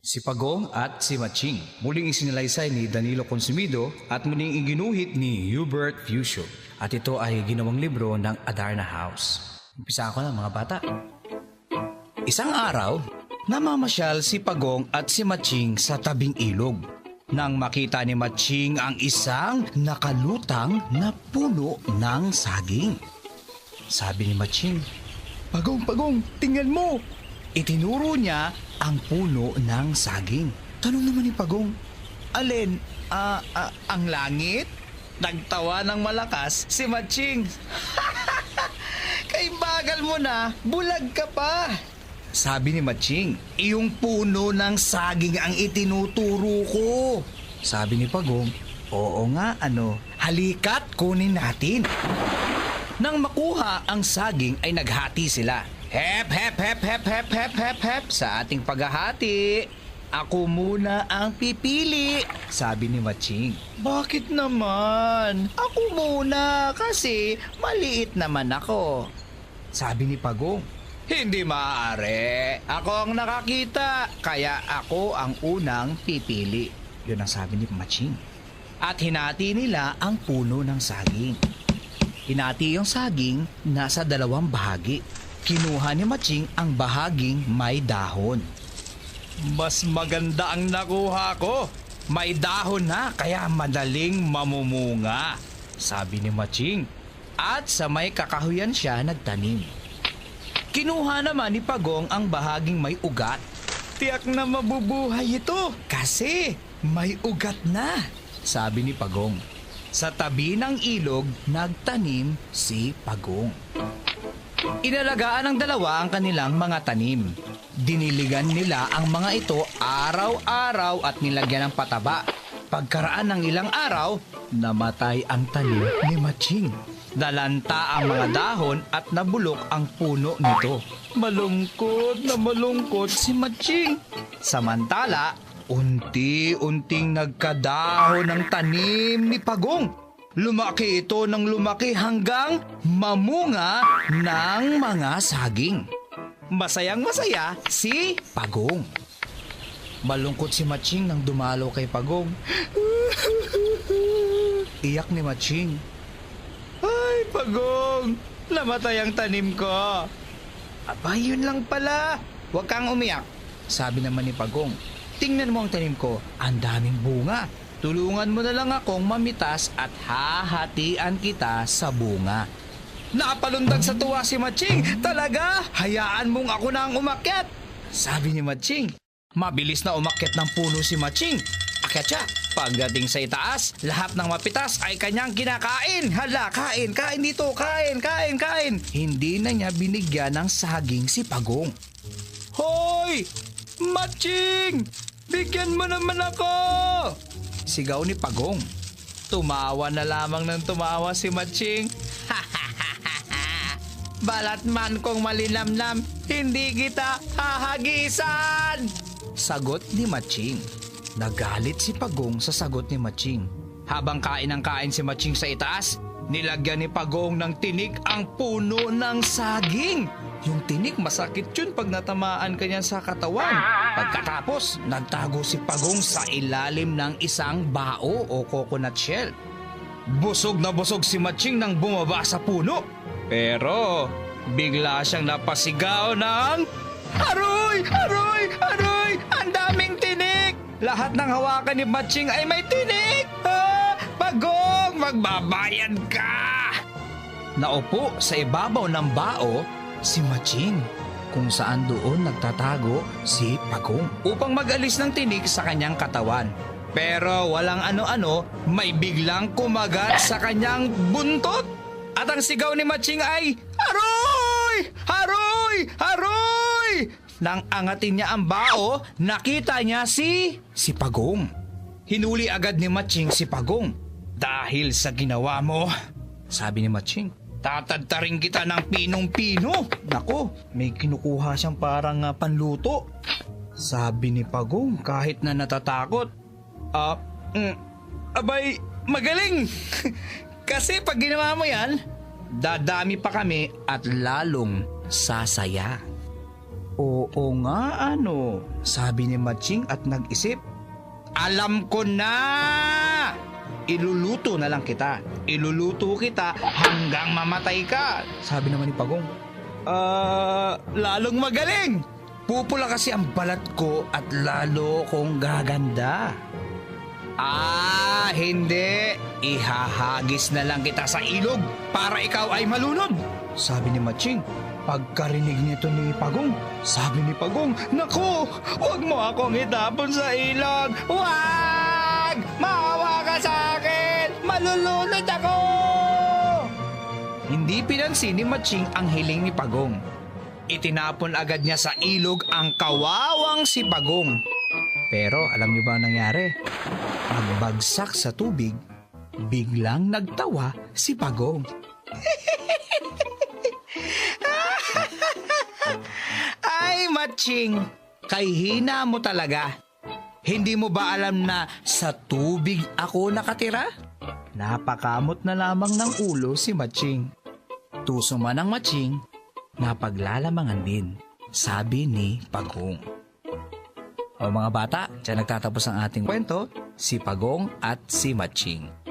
Si Pagong at si Maching. Muling isinalaysay ni Danilo Consumido at muling iginuhit ni Hubert Fusio. At ito ay ginawang libro ng Adarna House. Umpisa ko na mga bata. Isang araw, namamasyal si Pagong at si Maching sa tabing ilog. Nang makita ni Maching ang isang nakalutang na puno ng saging. Sabi ni Maching, Pagong, Pagong, tingnan mo! Itinuro niya ang puno ng saging. Tanong naman ni Pagong, Alin, ah, ah, ang langit? Nagtawa ng malakas si Maching. Kay bagal mo na, bulag ka pa. Sabi ni Maching, iyong puno ng saging ang itinuturo ko. Sabi ni Pagong, oo nga ano, halikat kunin natin. Nang makuha ang saging ay naghati sila. Hep, hep, hep, hep, hep, hep, hep, hep, sa ating paghahati. Ako muna ang pipili, sabi ni Maching. Bakit naman? Ako muna kasi maliit naman ako. Sabi ni Pagong. Hindi maaari. Ako ang nakakita, kaya ako ang unang pipili. Yun ang sabi ni Maching. At hinati nila ang puno ng saging. Hinati yung saging nasa dalawang bahagi. Kinuha ni Maching ang bahaging may dahon. Mas maganda ang nakuha ko. May dahon na kaya madaling mamumunga, sabi ni Maching. At sa may kakahuyan siya nagtanim. Kinuha naman ni Pagong ang bahaging may ugat. Tiyak na mabubuhay ito kasi may ugat na, sabi ni Pagong. Sa tabi ng ilog, nagtanim si Pagong. Inalagaan ng dalawa ang kanilang mga tanim. Diniligan nila ang mga ito araw-araw at nilagyan ng pataba. Pagkaraan ng ilang araw, namatay ang tanim ni Maching. Dalanta ang mga dahon at nabulok ang puno nito. Malungkot na malungkot si Maching. Samantala, unti-unting nagkadahon ng tanim ni Pagong. Lumaki ito ng lumaki hanggang mamunga ng mga saging. Masayang masaya si Pagong. Malungkot si Maching nang dumalo kay Pagong. Iyak ni Maching. Ay, Pagong! Namatay ang tanim ko. Aba, yun lang pala. Huwag kang umiyak. Sabi naman ni Pagong. Tingnan mo ang tanim ko. Ang daming bunga. Tulungan mo na lang akong mamitas at hahatian kita sa bunga. Napalundag sa tuwa si Maching. Talaga? Hayaan mong ako na ang umakyat. Sabi ni Maching. Mabilis na umakyat ng puno si Maching. Akyat. Pagdating sa itaas, lahat ng mapitas ay kanyang kinakain. Hala, kain, kain dito, kain, kain, kain. Hindi na niya binigyan ng saging si Pagong. Hoy! Maching! Bigyan mo naman ako! Sigaw ni Pagong. Tumawa na lamang ng tumawa si Maching. Balat man kong malinamnam, hindi kita hahagisan! Sagot ni Maching. Nagalit si Pagong sa sagot ni Maching. Habang kain ng kain si Maching sa itaas, nilagyan ni Pagong ng tinik ang puno ng saging. Yung tinik masakit yun pag natamaan kanya sa katawan. Pagkatapos, nagtago si Pagong sa ilalim ng isang bao o coconut shell. Busog na busog si Maching nang bumaba sa puno. Pero bigla siyang napasigaw ng... Aroy! Aroy! Aroy! Ang daming tinik! Lahat ng hawakan ni Maching ay may tinik! Ah! Pagong! Magbabayad ka! Naupo sa ibabaw ng bao si Maching kung saan doon nagtatago si Pagong upang mag-alis ng tinik sa kanyang katawan. Pero walang ano-ano, may biglang kumagat sa kanyang buntot. At ang sigaw ni Maching ay, Haroy! Haroy! Haroy! Nang angatin niya ang bao, nakita niya si... si Pagong. Hinuli agad ni Maching si Pagong. Dahil sa ginawa mo, sabi ni Maching, tatadtarin kita ng pinong-pino. Nako, may kinukuha siyang parang ah, panluto. Sabi ni Pagong kahit na natatakot. Ah, mm, abay, magaling! Kasi pag ginawa mo yan, dadami pa kami at lalong sasaya. Oo nga ano, sabi ni Matching at nag-isip. Alam ko na! Iluluto na lang kita. Iluluto kita hanggang mamatay ka. Sabi naman ni Pagong. Ah, lalong magaling. Pupula kasi ang balat ko at lalo kong gaganda. Ah, hindi. Ihahagis na lang kita sa ilog para ikaw ay malunod. Sabi ni Matching. Pagkarinig nito ni Pagong, sabi ni Pagong, Naku, huwag mo akong itapon sa ilog. Huwag! Maawa ka sa akin! Malulunod ako! Hindi pinansin ni Matching ang hiling ni Pagong. Itinapon agad niya sa ilog ang kawawang si Pagong. Pero alam niyo ba ang nangyari? Pagbagsak sa tubig, biglang nagtawa si Pagong. Ay, Matching! Kay hina mo talaga. Hindi mo ba alam na sa tubig ako nakatira? Napakamot na lamang ng ulo si Matching. Tuso man ang Matching, napaglalamangan din, sabi ni Pagong. O mga bata, dyan nagtatapos ang ating kwento, si Pagong at si Matching.